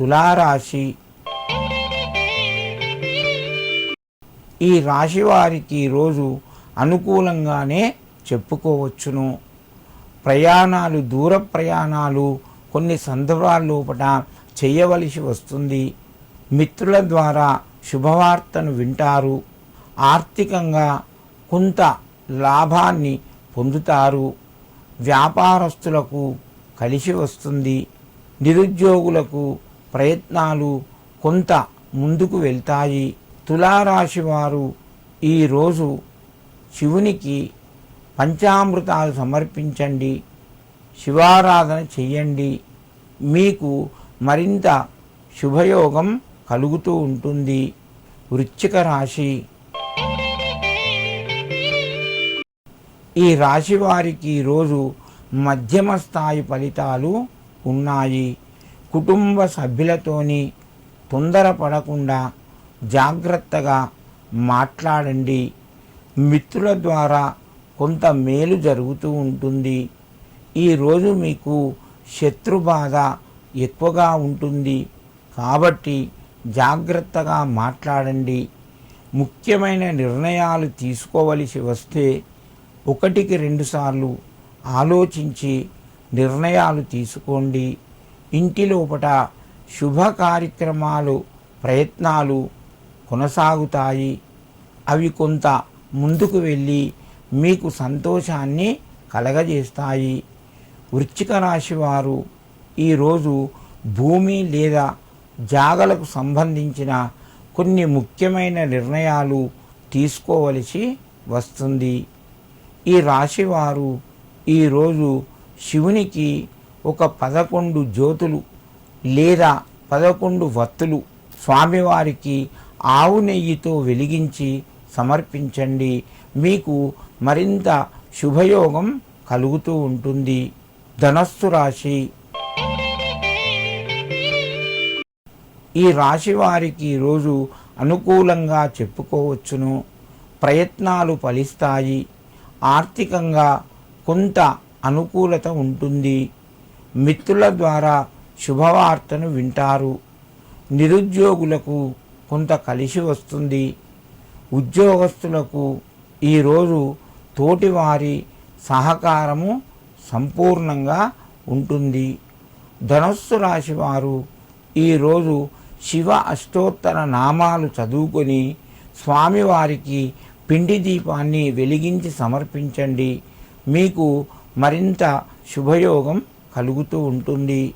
తులారాశి. ఈ రాశి వారికి ఈరోజు అనుకూలంగానే చెప్పుకోవచ్చును. ప్రయాణాలు దూర ప్రయాణాలు కొన్ని సందర్భాల లోపల చేయవలసి వస్తుంది. మిత్రుల ద్వారా శుభవార్తను వింటారు. ఆర్థికంగా కొంత లాభాన్ని పొందుతారు. వ్యాపారస్తులకు కలిసి వస్తుంది. నిరుద్యోగులకు ప్రయత్నాలు కొంత ముందుకు వెళ్తాయి. తులారాశి వారు ఈరోజు శివునికి పంచామృతాలు సమర్పించండి. శివారాధన చెయ్యండి. మీకు మరింత శుభయోగం కలుగుతూ ఉంటుంది. వృశ్చిక రాశి. ఈ రాశి వారికి ఈరోజు మధ్యమ స్థాయి ఫలితాలు ఉన్నాయి. కుటుంబ సభ్యులతోని తొందరపడకుండా జాగ్రత్తగా మాట్లాడండి. మిత్రుల ద్వారా కొంత మేలు జరుగుతూ ఉంటుంది. ఈరోజు మీకు శత్రు బాధ ఎక్కువగా ఉంటుంది. కాబట్టి జాగ్రత్తగా మాట్లాడండి. ముఖ్యమైన నిర్ణయాలు తీసుకోవలసి వస్తే ఒకటికి రెండుసార్లు ఆలోచించి నిర్ణయాలు తీసుకోండి. ఇంటి లోపట శుభ కార్యక్రమాలు ప్రయత్నాలు కొనసాగుతాయి. అవి కొంత ముందుకు వెళ్ళి మీకు సంతోషాన్ని కలగజేస్తాయి. వృశ్చిక రాశి వారు ఈరోజు భూమి లేదా జాగలకు సంబంధించిన కొన్ని ముఖ్యమైన నిర్ణయాలు తీసుకోవలసి వస్తుంది. ఈ రాశివారు ఈరోజు శివునికి ఒక పదకొండు జ్యోతులు లేదా పదకొండు వత్తులు స్వామివారికి ఆవు నెయ్యితో వెలిగించి సమర్పించండి. మీకు మరింత శుభయోగం కలుగుతూ ఉంటుంది. ధనస్సు రాశి. ఈ రాశి వారికి ఈరోజు అనుకూలంగా చెప్పుకోవచ్చును. ప్రయత్నాలు ఫలిస్తాయి. ఆర్థికంగా కొంత అనుకూలత ఉంటుంది. మిత్రుల ద్వారా శుభవార్తను వింటారు. నిరుద్యోగులకు కొంత కలిసి వస్తుంది. ఉద్యోగస్తులకు ఈరోజు తోటివారి సహకారము సంపూర్ణంగా ఉంటుంది. ధనస్సు రాశి వారు ఈరోజు శివ అష్టోత్తర నామాలు చదువుకొని స్వామివారికి పిండి దీపాన్ని వెలిగించి సమర్పించండి. మీకు మరింత శుభయోగం కలుగుతూ ఉంటుంది.